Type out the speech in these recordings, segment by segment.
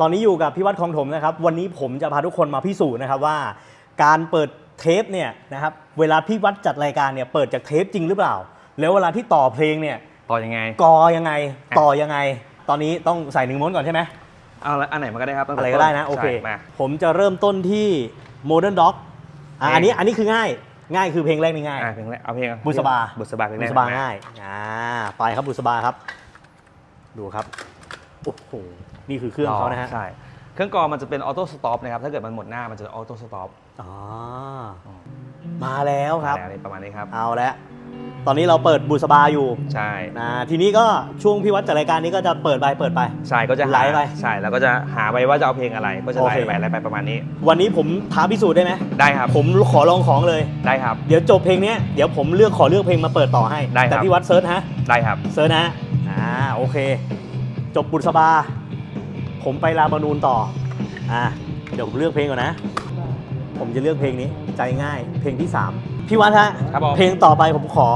ตอนนี้อยู่กับพี่วัดคลองถมนะครับ วันนี้ผมจะพาทุกคนมาพิสูจน์นะครับว่า การเปิดเทปเนี่ยนะครับเวลาพี่วัดจัดรายการเนี่ยเปิดจากเทปจริงหรือเปล่า แล้วเวลาที่ต่อเพลงเนี่ยต่อยังไงกอยังไงต่อยังไง ตอนนี้ต้องใส่หนึ่งม้วนก่อนใช่ไหมเอาละอันไหนมาก็ได้ครับตั้งแต่อะไรก็ได้นะโอเคใช่มาผมจะเริ่มต้นที่ Modern Dog อะเพลงอันนี้อันนี้คือง่ายง่ายคือเพลงแรกนี่ง่ายอะเพลงแรกเอาเพลงบุษบาบุษบาเพลงแรบุกษบานะง่ายอ่าไปครับบุษบาครับ ดูครับโอ้โห นี่คือเครื่องเขานะฮะใช่เครื่องกรองมันจะเป็นออโต้สต็อปนะครับถ้าเกิดมันหมดหน้ามันจะออโต้สต็อปอ๋อมาแล้วครับอะไรประมาณนี้ครับเอาละตอนนี้เราเปิดบุษบาอยู่ใช่นะทีนี้ก็ช่วงพี่วัดจัดรายการนี้ก็จะเปิดไปเปิดไปใช่ก็จะไหลหาไปใช่แล้วก็จะหาไปว่าจะเอาเพลงอะไร ก็จะไล่โอเคไปไล่ไปประมาณนี้ วันนี้ผมท้าพิสูจน์ได้ไหมได้ครับ ผมขอลองของเลยได้ครับเดี๋ยวจบเพลงเนี้ยเดี๋ยวผมเลือกขอเลือกเพลงมาเปิดต่อให้ได้ครับแต่พี่วัดเซิร์ชฮะได้ครับเซิร์ชนะอ่าโอเค จบบุษบา ผมไปลาบานูนต่อ อ่าเดี๋ยวผมเลือกเพลงก่อนนะ ผมจะเลือกเพลงนี้ ใจง่าย เพลงที่สามพี่วัดฮะ ครับผม เพลงต่อไปผมขอ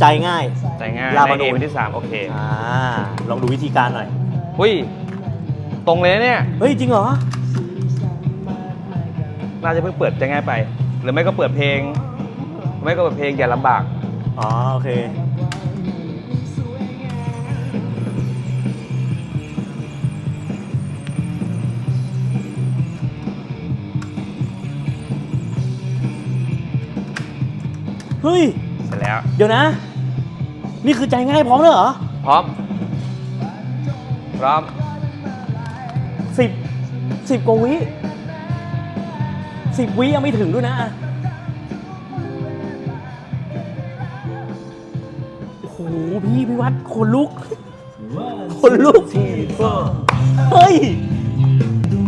ใจง่าย แต่งง่ายลาบาในนูเอนที่สามโอเคอ่า ลองดูวิธีการหน่อย หุ้ย ตรงเลยนะเนี่ย เฮ้ย จริงเหรอ น่าจะเพิ่งเปิดจะง่ายไป หรือไม่ก็เปิดเพลงไม่ก็เปิดเพลงอย่าลำบาก อ๋อ โอเค ฮ้ย เสร็จแล้ว เดี๋ยวนะ นี่คือใจง่ายพร้อมแล้วเหรอพร้อม พร้อม สิบสิบกว่าวิสิบวิยังไม่ถึงด้วยนะอะโอ้โหพี่พี่วัดขนลุกขนลุกเฮ้ย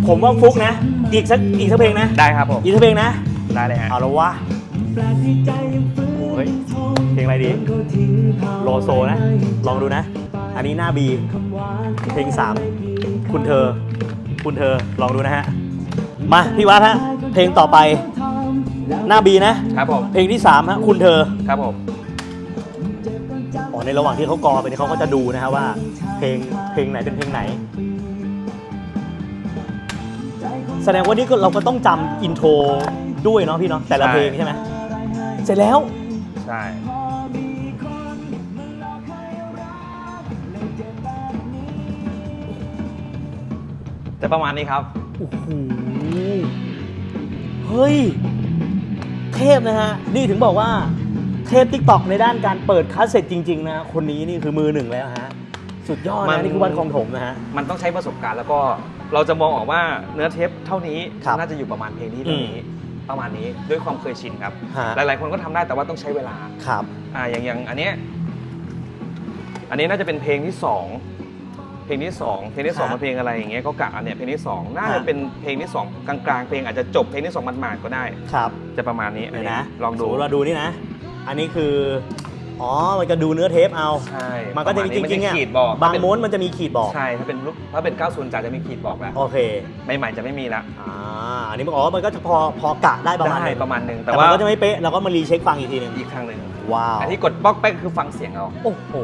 ผมว่าฟุกนะ อีกสักอีกสักเพลงนะ ได้ครับผม อีกสักเพลงนะ ได้เลยฮะ เอาแล้ววะโอ้ย เพลงอะไรดี โลโซนะ ลองดูนะ อันนี้หน้าบี เพลงสามคุณเธอ คุณเธอ ลองดูนะฮะ มาพี่วัดฮะ เพลงต่อไป หน้าบีนะ ครับผม เพลงที่สามฮะ คุณเธอ ครับผมอ๋อในระหว่างที่เขากอไปเนี่ยเขาก็จะดูนะฮะว่า เพลง เพลงไหนเป็นเพลงไหน แสดงว่านี่ก็เราก็ต้องจำอินโทรด้วยเนาะพี่เนาะแต่ละเพลงใช่ไหมเสร็จแล้ว ใช่ แต่ประมาณนี้ครับ โอ้โห เฮ้ย เทพนะฮะ นี่ถึงบอกว่า เทพทิกตอกในด้านการเปิดคาสเซ็ตจริง ๆ นะ คนนี้นี่คือมือหนึ่งแล้วฮะ สุดยอดมันะนนี่คือวันของถมนะฮะ มันต้องใช้ประสบการณ์แล้วก็เราจะมองออกว่าเนื้อเทปเท่านี้ครับน่าจะอยู่ประมาณเพลงนี้เท่านี้ประมาณนี้ด้วยความเคยชินครับ ฮะ หลายๆคนก็ทำได้แต่ว่าต้องใช้เวลาครับ อ่าอย่างอย่างอันเนี้ยอันนี้น่าจะเป็นเพลงที่สองเพ ลงที่สองเพลงที่สองฮะมันเพลงอะไรอย่างเงี้ยก็กะอันเนี้ยเพลงที่สองน่าจะฮะเป็นเพลงที่สองกลางๆเพลงอาจจะจบเพลงที่สองมันๆก็ได้ ครับ จะประมาณนี้อันเดี๋ยวนี้นะลองดูสมมุติเราดูนี่นะ อันนี้คือ อ๋อ มันก็ดูเนื้อเทปเอา ใช่มันก็จะปจมาณริงๆมัอะ ขีดบอกบางถ้เป็นม้วนมันจะมีขีดบอก ใช่ถ้าเป็นรูปถ้าเป็น 90จะจะมีขีดบอกแล้วโอเค ใหม่ๆจะไม่มีละอ่า อันนี้มันอ๋อ มันก็จะพอพอกะได้ประมาณหได้นึงประมาณหนึ่งแต่แต่ว่าว่าก็จะไม่เป๊ะ เราก็มารีเช็คฟังอีกทีหนึงอีกครั้งหนึ่งว้าว อันที่กดบล็อกแป๊กคือฟังเสียงเอา โอ้โห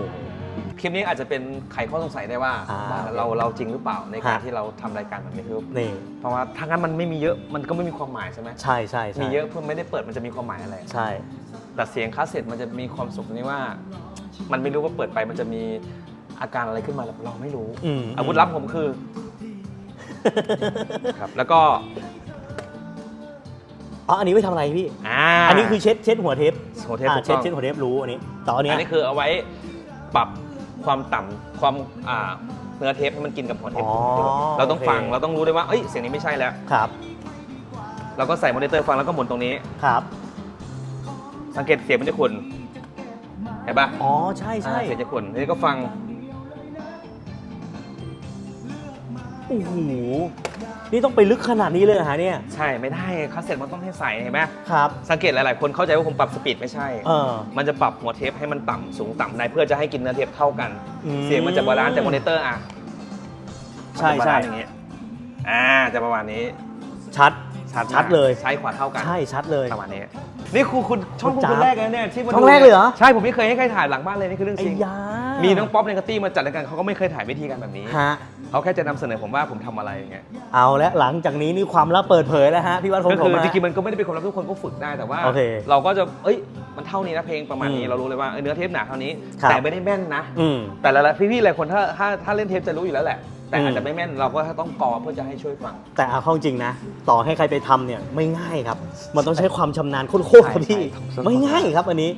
คลิปนี้อาจจะเป็นไขข้อสงสัยได้ว่าอ่าว่าเราเราจริงหรือเปล่าในการฮะ ที่เราทำรายการแบบนี้คือนี่เพราะว่าถ้างั้นมันไม่มีเยอะมันก็ไม่มีความหมายใช่ไหมใช่ใช่ใช่มีเยอะเพื่อไม่ได้เปิดมันจะมีความหมายอะไร ใช่ แต่เสียงคาสเซ็ตมันจะมีความสุขตรงนี้ว่า มันไม่รู้ว่าเปิดไปมันจะมีอาการอะไรขึ้นมาเราไม่รู้อืม อาวุธลับผมคือ ครับ แล้วก็อ๋ออันนี้ไว้ทำอะไรพี่ อ่า อันนี้คือเช็ดเช็ดหัวเทปหัวเทปอ่าถูกเช็ดต้องเช็ดหัวเทปรู้อันนี้ต่ออันเนี้อัยนนี้คือเอาไว้ปรับ ความต่ำความอ่าเนื้อเทปให้มันกินกับหัวเทปอ๋อเราต้องโอเคฟังเราต้องรู้ได้ว่าเอ้ยเสียงนี้ไม่ใช่แล้ว ครับเราก็ใส่มอนิเตอร์ฟังแล้วก็หมุนตรงนี้ ครับสังเกตเสียงมันจะขุ่นเห็นปะอ๋อใช่ใช่อ่าเสียงจะขุ่นนี่ก็ฟังโอ้โห นี่ต้องไปลึกขนาดนี้เลยเหรอฮะเนี่ย ใช่ไม่ได้คาสเซ็ตมันต้องให้ใส่เห็นไหมครับสังเกตหลาย ๆ คนเข้าใจว่าผมปรับสปีดไม่ใช่ เออ มันจะปรับหัวเทปให้มันต่ำสูงต่ำในเพื่อจะให้กินเนื้อเทปเท่ากัน อืม เสียงมันจะบาลานซ์จากมอนิเตอร์อะใช่มันจะบาใช่ลานซ์อย่างนี้อ่าจะประมาณนี้ชัด ชัดชัดเลย ซ้ายขวาเท่ากันใช่ชัดเลย ประมาณนี้ นี่ครูคุณช่องคุณจ๊าบคนแรกนะเนี่ยที่มาช่องดูแรกเลยเหรอ ใช่ผมไม่เคยให้ใครถ่ายหลังบ้านเลยนี่คือเรื่องไอ้จริงยามี มีน้องป๊อปในกตี้มาจัดรายการเขาก็ไม่เคยถ่ายวิธีการแบบนี้ ฮะ เขาแค่จะนำเสนอผมว่าผมทำอะไรอย่างเงี้ย เอาละหลังจากนี้นี่ความลับเปิดเผยแล้วฮะพี่วัดผมก็ผคืมอฮะจริงๆมันก็ไม่ได้เป็นความลับทุกคนก็ฝึกได้แต่ว่า โอเคเราก็จะ เอ้ย มันเท่านี้นะเพลงประมาณนี้อืมเรารู้เลยว่าเออเนื้อเทปหนาเท่านี้ ครับ แต่ไม่ได้แม่นนะ อืม แต่ละพี่ๆหลายคนถ้าถ้าถ้าเล่นเทปจะรู้อยู่แล้วแหละ แต่อืมอาจจะไม่แม่นเราก็ต้องกอเพื่อจะให้ช่วยฟัง แต่เอาเข้าจริงนะ ต่อให้ใครไปทำเนี่ยไม่ง่ายครับ มันต้องใช้ความชำนาญโคตรๆครับพี่ใช่ใช่ไม่ง่ายครับอันนี้